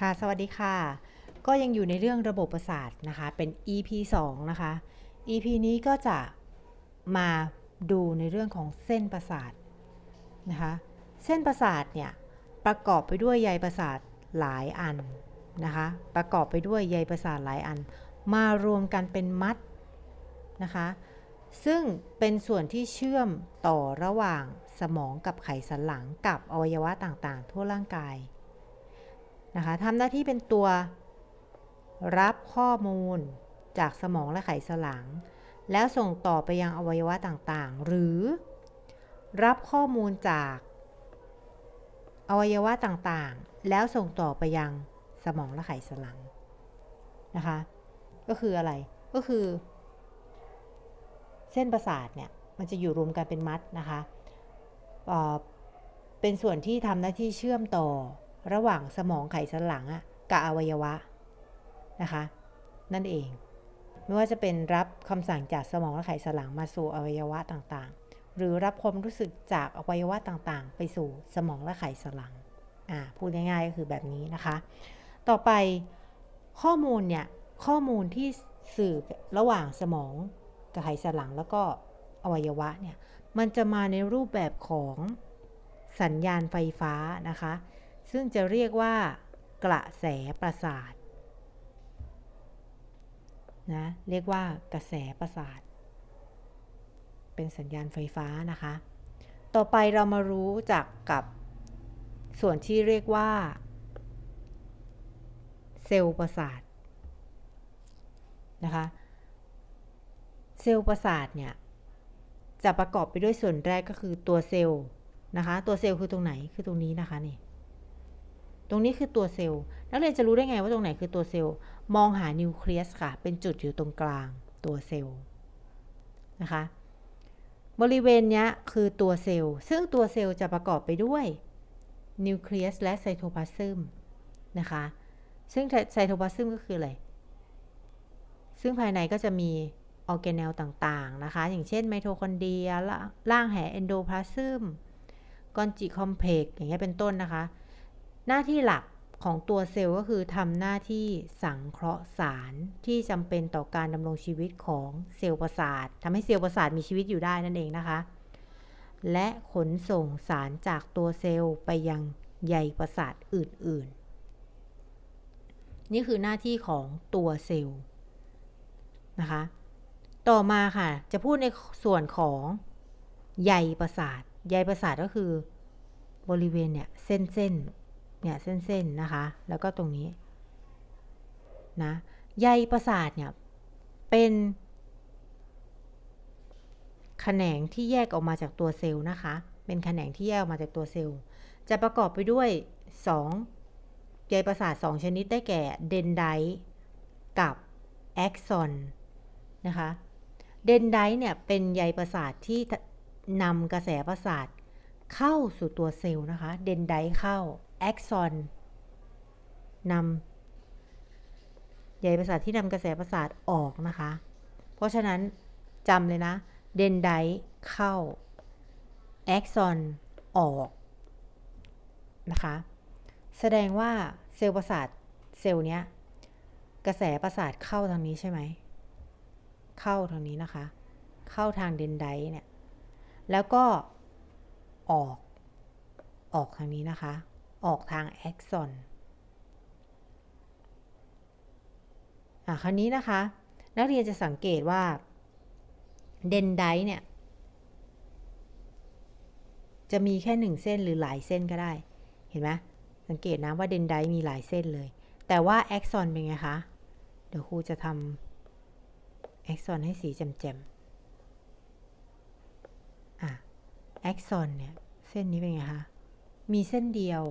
ค่ะ สวัสดีค่ะ ก็ยังอยู่ในเรื่องระบบประสาทนะคะ เป็น EP 2 นะคะ EP นี้ก็จะมาดูในเรื่องของเส้นประสาทนะคะ เส้นประสาทเนี่ยประกอบไปด้วยใยประสาทหลายอันนะคะ ประกอบไปด้วยใยประสาทหลายอัน มารวมกันเป็นมัดนะคะ ซึ่งเป็นส่วนที่เชื่อมต่อระหว่างสมองกับไขสันหลังกับอวัยวะต่างๆ ทั่วร่างกาย นะคะทำหน้าที่เป็นตัวรับข้อมูลจากสมองและไขสันหลัง แล้วส่งต่อไปยังอวัยวะต่างๆ หรือ รับข้อมูลจากอวัยวะต่างๆ แล้วส่งต่อไปยังสมองและไขสันหลังนะคะ ก็คืออะไรก็คือ เส้นประสาทเนี่ยมันจะอยู่รวมกันเป็นมัดนะคะเเป็นส่วนที่ทำหน้าที่เชื่อมต่อ ระหว่างสมองไขสันหลังกับอวัยวะนะคะ นั่นเอง ไม่ว่าจะเป็นรับคำสั่งจากสมองและไขสันหลังมาสู่อวัยวะต่างๆ หรือรับความรู้สึกจากอวัยวะต่างๆ ไปสู่สมองและไขสันหลังอ่าพูดง่ายๆก็คือแบบนี้นะคะ ต่อไปข้อมูลเนี่ยข้อมูลที่สื่อระหว่างสมองกับไขสันหลังแล้วก็อวัยวะเนี่ยมันจะมาในรูปแบบของสัญญาณไฟฟ้านะคะ ซึ่งจะเรียกว่ากระแสประสาทนะเรียกว่ากระแสประสาท เป็นสัญญาณไฟฟ้านะคะ ต่อไปเรามารู้จักกับส่วนที่เรียกว่า เซลล์ประสาทนะคะเซลล์ประสาทเนี่ยจะประกอบไปด้วยส่วนแรกก็คือตัวเซลล์นะคะ ตัวเซลล์คือตรงไหนคือตรงนี้นะคะนี่ รงนี้คือตัวเซลล์ นักเรียนจะรู้ได้ไงว่าตรงไหนคือตัวเซลล์ มองหานิวเคลียสค่ะ เป็นจุดอยู่ตรงกลางตัวเซลล์นะคะ บริเวณนี้คือตัวเซลล์ ซึ่งตัวเซลล์จะประกอบไปด้วยนิวเคลียสและไซโทพลาซึมนะคะ ซึ่งไซโทพลาซึมก็คืออะไร ซึ่งภายในก็จะมีออร์แกเนลต่างๆนะคะ อย่างเช่นไมโทคอนเดรีย ล่างแห่เอนโดพลาซึมกอนจิคอมเพกอย่างเงี้ยเป็นต้นนะคะ หน้าที่หลักของตัวเซลล์ก็คือทำหน้าที่สังเคราะห์สารที่จำเป็นต่อการดำรงชีวิตของเซลล์ประสาททำให้เซลล์ประสาทมีชีวิตอยู่ได้นั่นเองนะคะ และขนส่งสารจากตัวเซลล์ไปยังใยประสาทอื่น ๆ นี่คือหน้าที่ของตัวเซลล์นะคะ ต่อมาค่ะ จะพูดในส่วนของใยประสาท ใยประสาทก็คือบริเวณเนี่ยเส้นเส้น เนี่ยเส้นเส้นนะคะ แล้วก็ตรงนี้นะใยประสาทเนี่ยเป็นแขนงที่แยกออกมาจากตัวเซลล์นะคะ เป็นแขนงที่แยกออกมาจากตัวเซลล์ จะประกอบไปด้วย2ใยประสาท 2 ชนิดได้แก่เดนไดกับแอ็กซอนนะคะ เดนไดเนี่ยเป็นใยประสาทที่นำกระแสประสาท เข้าสู่ตัวเซลล์นะคะ เดนไดเข้า แอ็กซอนนำใยประสาทที่นำกระแสประสาทออกนะคะ เพราะฉะนั้นจำเลยนะ เดนไดเข้า แอ็กซอนออกนะคะ แสดงว่าเซลล์ประสาทเซลล์เนี้ยกระแสประสาทเข้าทางนี้ใช่ไหม เข้าทางนี้นะคะ เข้าทางเดนไดเนี่ย แล้วก็ ออก ออกทางนี้นะคะ ออกทางแอ็กซอนอะคราวนี้นะคะ นักเรียนจะสังเกตว่าเดนไดเนี่ย จะมีแค่หนึ่งเส้นหรือหลายเส้นก็ได้ เห็นไหมสังเกตนะว่าเดนไดมีหลายเส้นเลย แต่ว่าแอ็กซอนเป็นไงคะ เดี๋ยวครูจะทำแอ็กซอนให้สีแจ่มๆอะ แอ็กซอนเนี่ยเส้นนี้เป็นไงคะ มีเส้นเดียว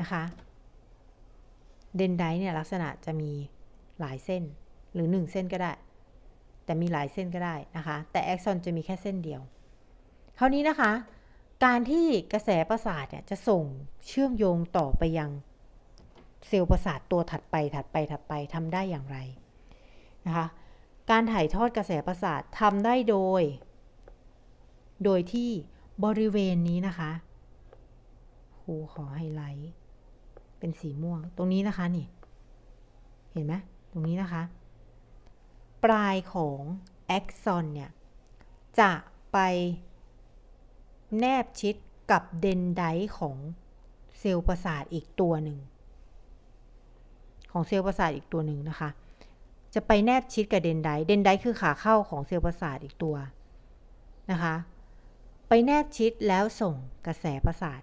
นะคะ เดนไดเนี่ยลักษณะจะมีหลายเส้นหรือหนึ่งเส้นก็ได้ แต่มีหลายเส้นก็ได้นะคะ แต่แอ็กซอนจะมีแค่เส้นเดียว คราวนี้นะคะ การที่กระแสประสาทเนี่ยจะส่งเชื่อมโยงต่อไปยังเซลล์ประสาทตัวถัดไปถัดไปถัดไปทำได้อย่างไรนะคะ การถ่ายทอดกระแสประสาททำได้โดย โดยที่บริเวณนี้นะคะครูขอไฮไลท์ เป็นสีม่วง ตรงนี้นะคะนี่ เห็นไหมตรงนี้นะคะ ปลายของแอ็กซอนเนี่ย จะไปแนบชิดกับเดนไดต์ของเซลล์ประสาทอีกตัวหนึ่ง ของเซลล์ประสาทอีกตัวหนึ่งนะคะ จะไปแนบชิดกับเดนไดต์เดนไดต์คือขาเข้าของเซลล์ประสาทอีกตัวนะคะ ไปแนบชิดแล้วส่งกระแสประสาท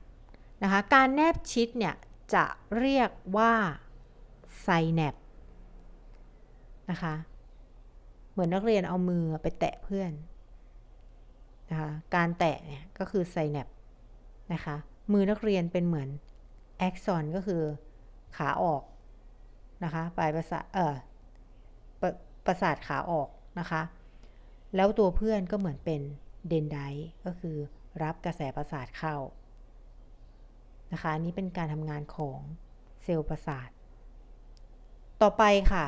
นะคะ การแนบชิดเนี่ยจะเรียกว่าไซแนปนะคะ เหมือนนักเรียนเอามือไปแตะเพื่อนนะคะ การแตะเนี่ยก็คือไซแนปนะคะ มือนักเรียนเป็นเหมือนแอ็กซอนก็คือขาออกนะคะปลายประสาทเออประประสาทขาออกนะคะ แล้วตัวเพื่อนก็เหมือนเป็น เดนไดก็คือรับกระแสประสาทเข้านะคะอันนี้เป็นการทำงานของเซลล์ประสาท ต่อไปค่ะ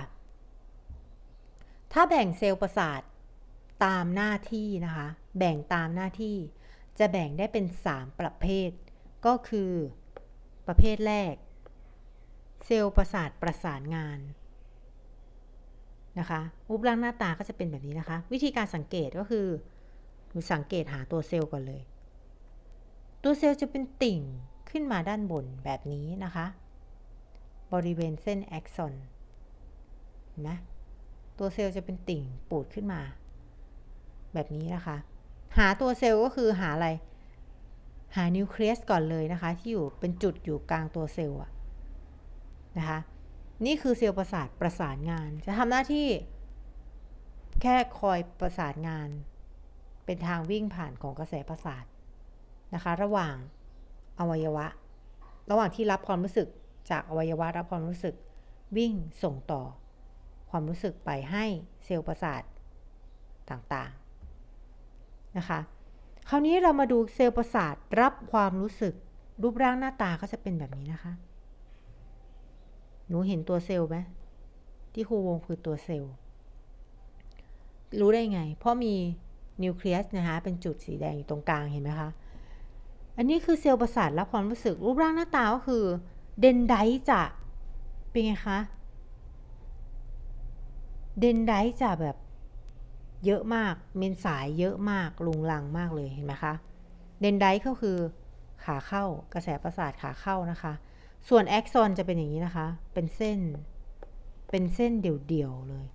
ถ้าแบ่งเซลล์ประสาทตามหน้าที่นะคะ แบ่งตามหน้าที่ จะแบ่งได้เป็น 3 ประเภท ก็คือประเภทแรก เซลล์ประสาทประสานงานนะคะรูปร่างหน้าตาก็จะเป็นแบบนี้นะคะ วิธีการสังเกตก็คือ หนูสังเกตหาตัวเซลล์ก่อนเลย ตัวเซลล์จะเป็นติ่งขึ้นมาด้านบนแบบนี้นะคะ บริเวณเส้นแอ็กซอนเห็นไหมตัวเซลล์จะเป็นติ่งปูดขึ้นมา แบบนี้นะคะ หาตัวเซลล์ก็คือหาอะไร หานิวเคลียสก่อนเลยนะคะ ที่อยู่เป็นจุดอยู่กลางตัวเซลล์อะนะคะนี่คือเซลล์ประสาทประสานงาน จะทำหน้าที่แค่คอยประสานงาน เป็นทางวิ่งผ่านของกระแสประสาทนะคะ ระหว่างอวัยวะ ระหว่างที่รับความรู้สึกจากอวัยวะรับความรู้สึกวิ่งส่งต่อ ความรู้สึกไปให้เซลล์ประสาทต่างๆนะคะ คราวนี้เรามาดูเซลล์ประสาทรับความรู้สึกรูปร่างหน้าตาก็จะเป็นแบบนี้นะคะ หนูเห็นตัวเซลล์ไหมที่ครูวงคือตัวเซลล์ รู้ได้ไง เพราะมี นิวเคลียสนะคะเป็นจุดสีแดงอยู่ตรงกลางเห็นไหมคะ อันนี้คือเซลล์ประสาทรับความรู้สึกรูปร่างหน้าตาก็คือเดนไดจะเป็นไงคะเดนไดจะแบบเยอะมากเมนสายเยอะมากลุงลังมากเลยเห็นไหมคะเดนไดก็คือขาเข้ากระแสประสาทขาเข้านะคะ ส่วนแอ็กซอนจะเป็นอย่างนี้นะคะ เป็นเส้น เป็นเส้นเดี่ยวๆเลย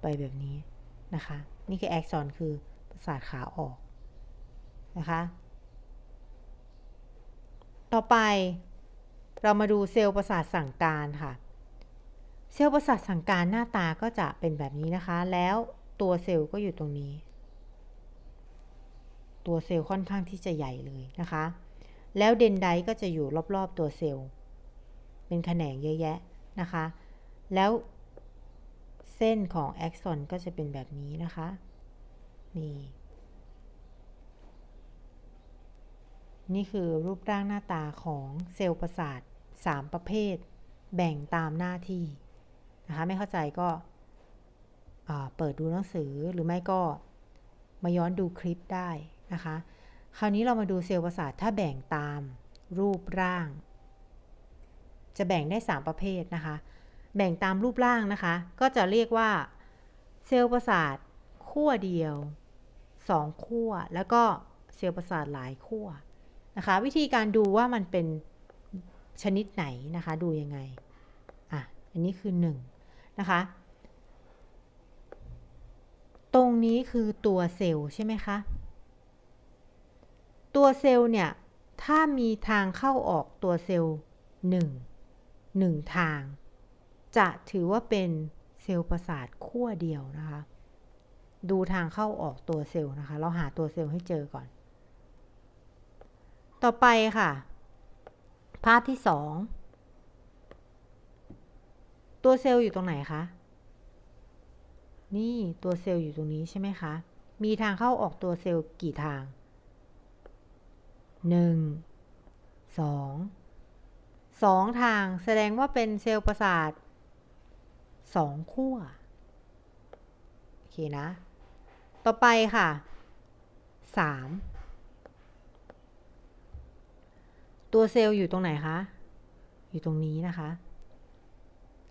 ไปแบบนี้นะคะ นี่คือแอ็กซอนคือประสาทขาออกนะคะ ต่อไปเรามาดูเซลล์ประสาทสั่งการค่ะ เซลล์ประสาทสั่งการหน้าตาก็จะเป็นแบบนี้นะคะ แล้วตัวเซลล์ก็อยู่ตรงนี้ ตัวเซลล์ค่อนข้างที่จะใหญ่เลยนะคะ แล้วเดนไดก็จะอยู่รอบๆตัวเซลล์ เป็นแขนงเยอะแยะนะคะ แล้ว เส้นของแอ็กซอนก็จะเป็นแบบนี้นะคะ นี่ นี่คือรูปร่างหน้าตาของเซลล์ประสาท 3 ประเภท แบ่งตามหน้าที่นะคะ ไม่เข้าใจก็เปิดดูหนังสือหรือไม่ก็มาย้อนดูคลิปได้นะคะ คราวนี้เรามาดูเซลล์ประสาทถ้าแบ่งตามรูปร่าง จะแบ่งได้ 3 ประเภทนะคะ แบ่งตามรูปร่างนะคะ ก็จะเรียกว่าเซลล์ประสาทขั้วเดียว2ขั้วแล้วก็เซลล์ประสาทหลายขั้วนะคะ วิธีการดูว่ามันเป็นชนิดไหนนะคะ ดูยังไงอะอันนี้คือ1นะคะ ตรงนี้คือตัวเซลล์ใช่ไหมคะ ตัวเซลล์เนี่ย ถ้ามีทางเข้าออกตัวเซลล์หนึ่งหนึ่งทาง จะถือว่าเป็นเซลล์ประสาทขั้วเดียวนะคะ ดูทางเข้าออกตัวเซลล์นะคะ เราหาตัวเซลล์ให้เจอก่อน ต่อไปค่ะ ภาพที่สองตัวเซลล์อยู่ตรงไหนคะ นี่ตัวเซลล์อยู่ตรงนี้ใช่ไหมคะ มีทางเข้าออกตัวเซลล์กี่ทาง 1 2 2 ทางแสดงว่าเป็นเซลล์ประสาท 2ขั้วโอเคนะ ต่อไปค่ะ3ตัวเซลล์อยู่ตรงไหนคะออยู่ตรงนี้นะคะ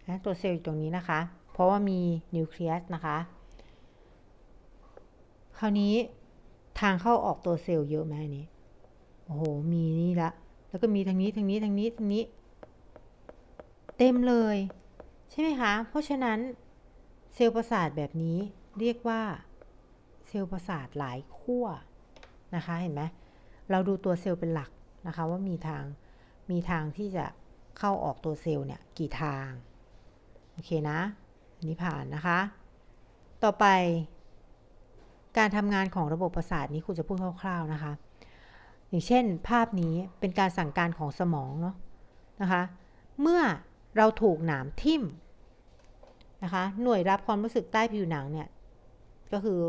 นะตัวเซลล์อยู่ตรงนี้นะคะ เพราะว่ามีนิวเคลียสนะคะ คราวนี้ทางเข้าออกตัวเซลล์เยอะไหมอันนี้ โอ้โห มีนี่ละ แล้วก็มีทางนี้ทางนี้ทางนี้ทางนี้ เต็มเลย ใช่ไหมคะ เพราะฉะนั้นเซลล์ประสาทแบบนี้เรียกว่าเซลล์ประสาทหลายขั้วนะคะเห็นไหมเราดูตัวเซลล์เป็นหลักนะคะว่ามีทางมีทางที่จะเข้าออกตัวเซลล์เนี่ยกี่ทาง โอเคนะอันนี้ผ่านนะคะ ต่อไป การทำงานของระบบประสาทนี้ครูจะพูดคร่าวๆนะคะ อย่างเช่น ภาพนี้เป็นการสั่งการของสมองเนาะนะคะ เมื่อเราถูกหนามทิ่ม นะคะ หน่วยรับความรู้สึกใต้ผิวหนังเนี่ย ก็คือ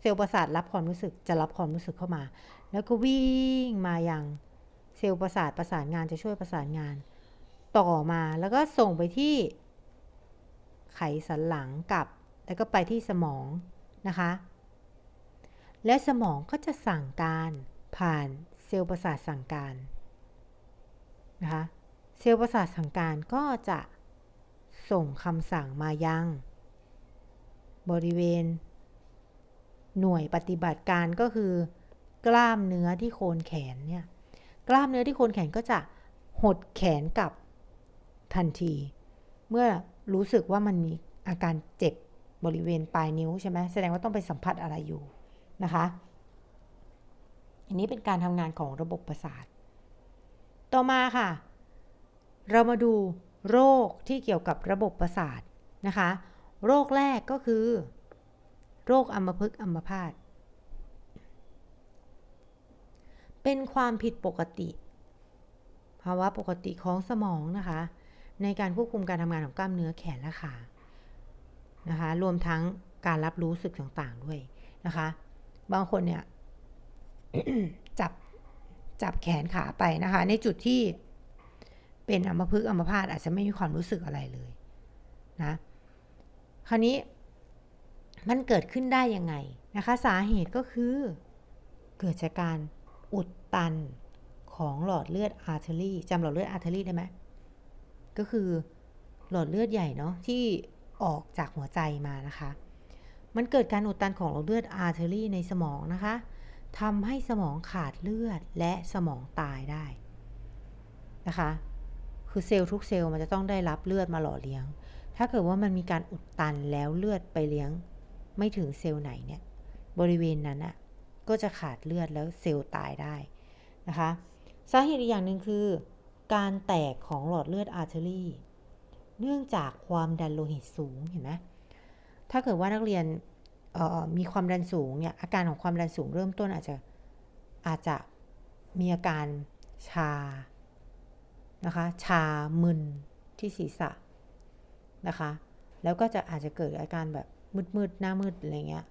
เซลล์ประสาทรับความรู้สึกจะรับความรู้สึกเข้ามา แล้วก็วิ่งมาอยังเซลล์ประสาทประสานงานจะช่วยประสานงาน ต่อมาแล้วก็ส่งไปที่ไขสันหลังกับ แล้วก็ไปที่สมองนะคะ และสมองก็จะสั่งการผ่านเซลล์ประสาทสั่งการนะคะ เซลล์ประสาทสั่งการก็จะ ส่งคำสั่งมายัง บริเวณ หน่วยปฏิบัติการก็คือ กล้ามเนื้อที่โคนแขนเนี่ยกล้ามเนื้อที่โคนแขนก็จะหดแขนกลับทันที เมื่อรู้สึกว่ามันมีอาการเจ็บบริเวณปลายนิ้วใช่ไหมแสดงว่าต้องไปสัมผัสอะไรอยู่นะคะ อันนี้เป็นการทำงานของระบบประสาท ต่อมาค่ะ เรามาดู โรคที่เกี่ยวกับระบบประสาทนะคะ โรคแรกก็คือ โรคอัมพฤกษ์อัมพาตเป็นความผิดปกติภาวะปกติของสมองนะคะ ในการควบคุมการทำงานของกล้ามเนื้อแขนและขานะคะ รวมทั้งการรับรู้สึกต่างๆด้วยนะคะ บางคนเนี่ยจับจับแขนขาไปนะคะ ในจุดที่ เป็นอัมพฤกษ์อัมพาตอาจจะไม่มีความรู้สึกอะไรเลยนะคราวนี้มันเกิดขึ้นได้ยังไงนะคะสาเหตุก็คือเกิดจากการอุดตันของหลอดเลือดอาร์เทอรี่จำหลอดเลือดอาร์เทอรี่ได้ไหมก็คือหลอดเลือดใหญ่เนาะที่ออกจากหัวใจมานะคะ มันเกิดการอุดตันของหลอดเลือดอาร์เทอรี่ในสมองนะคะทำให้สมองขาดเลือดและสมองตายได้นะคะ คือเซลล์ทุกเซลล์มันจะต้องได้รับเลือดมาหล่อเลี้ยง ถ้าเกิดว่ามันมีการอุดตันแล้วเลือดไปเลี้ยง ไม่ถึงเซลล์ไหนเนี่ย บริเวณนั้นอะก็จะขาดเลือดแล้วเซลล์ตายได้นะคะสาเหตุอีกอย่างหนึ่งคือ การแตกของหลอดเลือดอาร์เทอรี่เนื่องจากความดันโลหิตสูงเห็นไหมถ้าเกิดว่านักเรียนมีความดันสูงเนี่ยอาการของความดันสูงเริ่มต้นอาจจะอาจจะมีอาการชา นะคะ ชามึนที่ศีรษะนะคะ แล้วก็จะอาจจะเกิดอาการแบบมืดๆหน้ามืดอะไรเงี้ย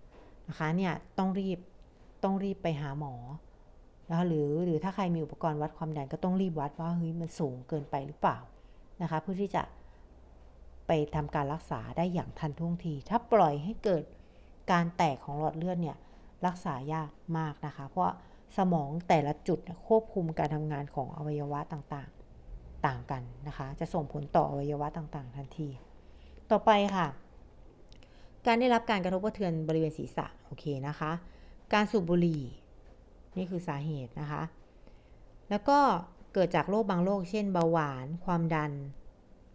นะคะเนี่ยต้องรีบต้องรีบไปหาหมอนะคะหรือหรือถ้าใครมีอุปกรณ์วัดความดันก็ต้องรีบวัดว่าเฮ้ยมันสูงเกินไปหรือเปล่านะคะ เพื่อที่จะไปทำการรักษาได้อย่างทันท่วงที ถ้าปล่อยให้เกิดการแตกของหลอดเลือดเนี่ยรักษายากมากนะคะ เพราะสมองแต่ละจุดควบคุมการทำงานของอวัยวะต่าง ต่างกันนะคะ จะส่งผลต่ออวัยวะต่างๆ ทันที ต่อไปค่ะ การได้รับการกระทบกระเทือนบริเวณศีรษะโอเคนะคะ การสูบบุหรี่นี่คือสาเหตุนะคะ แล้วก็เกิดจากโรคบางโรค เช่นเบาหวาน ความดัน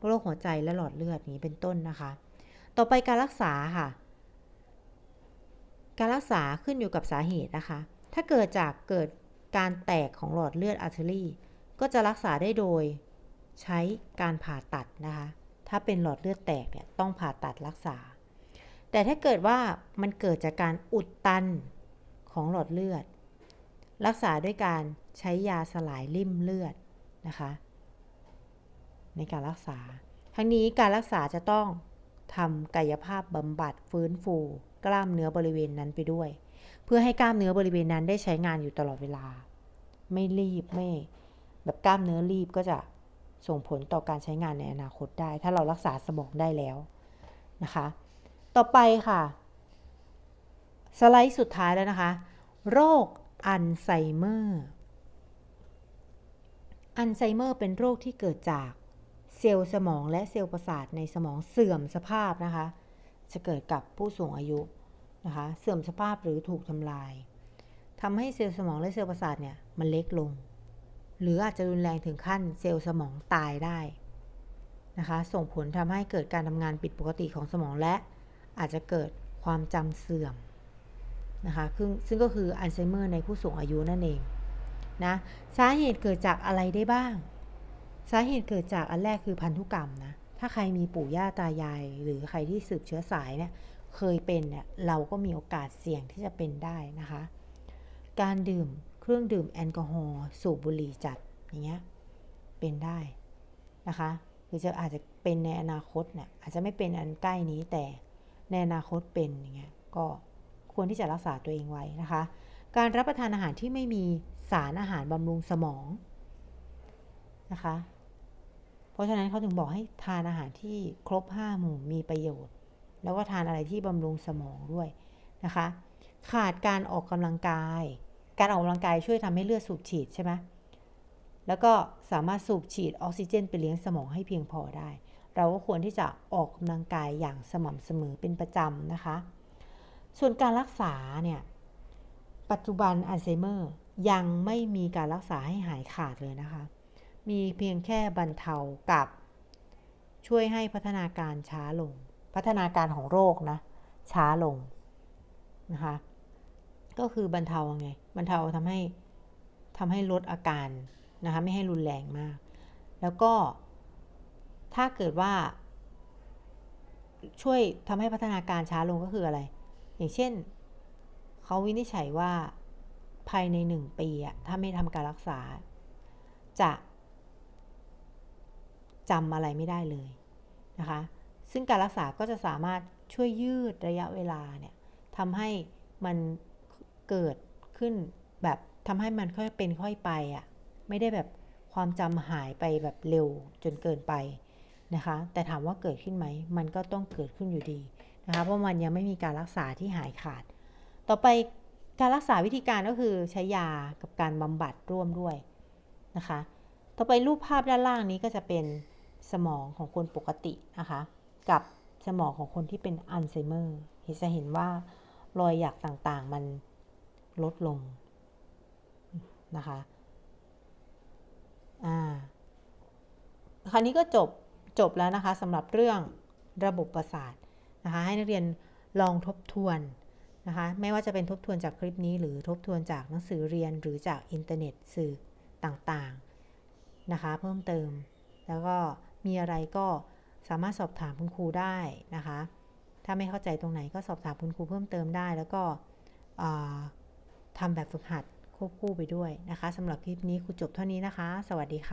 โรคหัวใจและหลอดเลือดนี้เป็นต้นนะคะ ต่อไปการรักษาค่ะ การรักษาขึ้นอยู่กับสาเหตุนะคะ ถ้าเกิดจากเกิดการแตกของหลอดเลือดอาร์เทอรี่ ก็จะรักษาได้โดย ใช้การผ่าตัดนะคะ ถ้าเป็นหลอดเลือดแตกเนี่ยต้องผ่าตัดรักษา แต่ถ้าเกิดว่ามันเกิดจากการอุดตันของหลอดเลือด รักษาด้วยการใช้ยาสลายริ่มเลือดนะคะ ในการรักษา ทั้งนี้การรักษาจะต้องทำกายภาพบำบัดฟื้นฟู กล้ามเนื้อบริเวณนั้นไปด้วย เพื่อให้กล้ามเนื้อบริเวณนั้นได้ใช้งานอยู่ตลอดเวลา ไม่รีบไม่แบบกล้ามเนื้อรีบก็จะ ส่งผลต่อการใช้งานในอนาคตได้ ถ้าเรารักษาสมองได้แล้วนะคะ ต่อไปค่ะ สไลด์สุดท้ายแล้วนะคะ โรคอัลไซเมอร์ อัลไซเมอร์เป็นโรคที่เกิดจากเซลล์สมองและเซลล์ประสาทในสมองเสื่อมสภาพนะคะ จะเกิดกับผู้สูงอายุนะคะ เสื่อมสภาพหรือถูกทำลายทำให้เซลล์สมองและเซลล์ประสาทเนี่ยมันเล็กลง หรืออาจจะรุนแรงถึงขั้นเซลล์สมองตายได้นะคะส่งผลทำให้เกิดการทำงานผิดปกติของสมองและอาจจะเกิดความจำเสื่อมนะคะซึ่งซึ่งก็คืออัลไซเมอร์ในผู้สูงอายุนั่นเองนะสาเหตุเกิดจากอะไรได้บ้าง สาเหตุเกิดจากอันแรกคือพันธุกรรมนะถ้าใครมีปู่ย่าตายาย หรือใครที่สืบเชื้อสายเนี่ยเคยเป็นเนี่ยเราก็มีโอกาสเสี่ยงที่จะเป็นได้นะคะ การดื่ม เครื่องดื่มแอลกอฮอล์สูบบุหรี่จัดอย่างเงี้ยเป็นได้นะคะหรือจะอาจจะเป็นในอนาคตเนี่ยอาจจะไม่เป็นอันใกล้นี้แต่ในอนาคตเป็นอย่างเงี้ยก็ควรที่จะรักษาตัวเองไว้นะคะ การรับประทานอาหารที่ไม่มีสารอาหารบำรุงสมองนะคะ เพราะฉะนั้นเขาถึงบอกให้ทานอาหารที่ครบห้าหมู่มีประโยชน์ แล้วก็ทานอะไรที่บำรุงสมองด้วยนะคะ ขาดการออกกำลังกาย การออกกำลังกายช่วยทำให้เลือดสูบฉีดใช่ไหมแล้วก็สามารถสูบฉีดออกซิเจน ไปเลี้ยงสมองให้เพียงพอได้ เราก็ควรที่จะออกกำลังกายอย่างสม่ำเสมอเป็นประจำนะคะ ส่วนการรักษาเนี่ย ปัจจุบันอัลไซเมอร์ยังไม่มีการรักษาให้หายขาดเลยนะคะ มีเพียงแค่บรรเทากับช่วยให้พัฒนาการช้าลง พัฒนาการของโรคนะช้าลงนะคะ ก็คือบรรเทาไงบรรเทาทำให้ทำให้ลดอาการนะคะไม่ให้รุนแรงมาก แล้วก็ถ้าเกิดว่า ช่วยทำให้พัฒนาการช้าลงก็คืออะไร อย่างเช่นเขาวินิจฉัยว่าภายในหนึ่งปีอะถ้าไม่ทำการรักษา จะจำอะไรไม่ได้เลยนะคะ ซึ่งการรักษาก็จะสามารถช่วยยืดระยะเวลาเนี่ยทำให้มัน เกิดขึ้นแบบทำให้มันค่อยเป็นค่อยไปอะ่ะไม่ได้แบบความจำหายไปแบบเร็วจนเกินไปนะคะ แต่ถามว่าเกิดขึ้นไหม มันก็ต้องเกิดขึ้นอยู่ดีนะคะ เพราะมันยังไม่มีการรักษาที่หายขาด ต่อไปการรักษาวิธีการก็คือใช้ยากับการบำบัดร่วมด้วยนะคะ ต่อไปรูปภาพด้านล่างนี้ก็จะเป็นสมองของคนปกตินะคะ กับสมองของคนที่เป็นอัลไซเมอร์จะเห็นว่ารอยหยักต่างๆ มัน ลดลงนะคะอ่าคราวนี้ก็จบจบแล้วนะคะสำหรับเรื่องระบบประสาทนะคะให้นักเรียนลองทบทวนนะคะไม่ว่าจะเป็นทบทวนจากคลิปนี้ หรือทบทวนจากหนังสือเรียนหรือจากอินเทอร์เน็ตสื่อต่างๆนะคะเพิ่มเติม แล้วก็มีอะไรก็สามารถสอบถามคุณครูได้นะคะถ้าไม่เข้าใจตรงไหนก็สอบถามคุณครูเพิ่มเติมได้ แล้วก็ ทำแบบฝึกหัดควบคู่ไปด้วยนะคะสำหรับคลิปนี้ครูจบเท่านี้นะคะ สวัสดีค่ะ